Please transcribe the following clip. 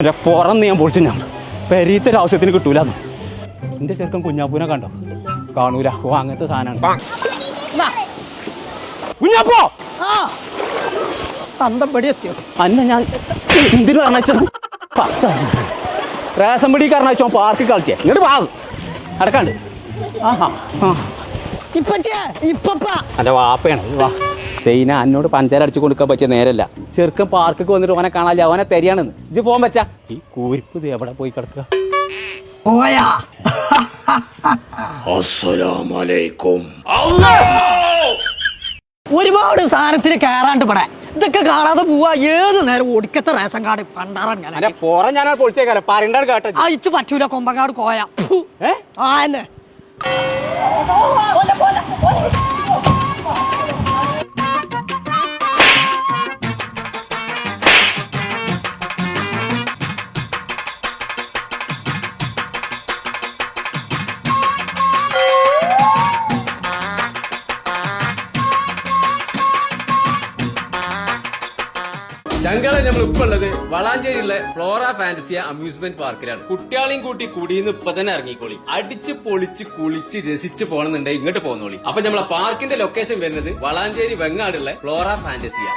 എന്റെ പുറന്ന് ഞാൻ പൊളിച്ചു ഞാൻ പെരീത്തൊരു ആവശ്യത്തിന് കിട്ടൂല എന്റെ ചെറുക്കൻ കുഞ്ഞാപ്പൂനെ കണ്ടോ? കാണൂല. ഓ അങ്ങനത്തെ സാധനമാണ്. കുഞ്ഞാപ്പോ! തന്തപ്പടി എത്തിയോ? അന്ന ഞാൻ എന്തിനു പറഞ്ഞ റേഷൻ പിടി കാരണം പാർക്കിൽ കളിച്ചേ. ഇങ്ങോട്ട് വാ അടക്കാണ്ട് ആഹാ. ആ. ഇപ്പച്ചേ ഇപ്പപ്പ. എന്റെ വാപ്പയാണ്. വാ. സൈന എന്നോട് പഞ്ചാര അടിച്ചു കൊടുക്കാൻ പറ്റിയ നേരല്ല. ചെറുക്കൻ പാർക്കൊക്കെ വന്നിട്ട് ഓനെ കാണാല്ല? അവനെ തരികയാണെന്ന് ഇജ്ജ് പോകാൻ പറ്റാ ഈ കൂരിപ്പ് ഇത് എവിടെ പോയി കിടക്കുക? പോയാ. ഒരുപാട് സാധനത്തിന് കയറാണ്ട് പടേ ഇതൊക്കെ കാണാതെ പോവാ. ഏത് നേരം ഒടുക്കത്തെ റേഷൻ കാർഡ് പണ്ടാറാൻ ഞാൻ അന്റെ പുറം ഞാൻ പൊളിച്ചേക്കാലോ. പറയണ്ടാണ് കേട്ടോ. അയച്ചു പറ്റൂല കൊമ്പങ്ങാട് കോയ. ആ എന്നെ. ചങ്കള നമ്മൾ ഇപ്പൊ ഉള്ളത്. വളാഞ്ചേരിയിലെ ഫ്ലോറ ഫാന്റസിയ അമ്യൂസ്മെന്റ് പാർക്കിലാണ് കുട്ടികളെയും കൂട്ടി കുടിയിന്ന് ഇപ്പൊ തന്നെ ഇറങ്ങിക്കോളി. അടിച്ച് പൊളിച്ച് കുളിച്ച് രസിച്ച് പോകണമെന്നുണ്ടെങ്കിൽ ഇങ്ങോട്ട് പോകുന്നോളി അപ്പൊ നമ്മളെ പാർക്കിന്റെ ലൊക്കേഷൻ വരുന്നത് വളാഞ്ചേരി വെങ്ങാടുള്ള ഫ്ലോറ ഫാന്റസിയ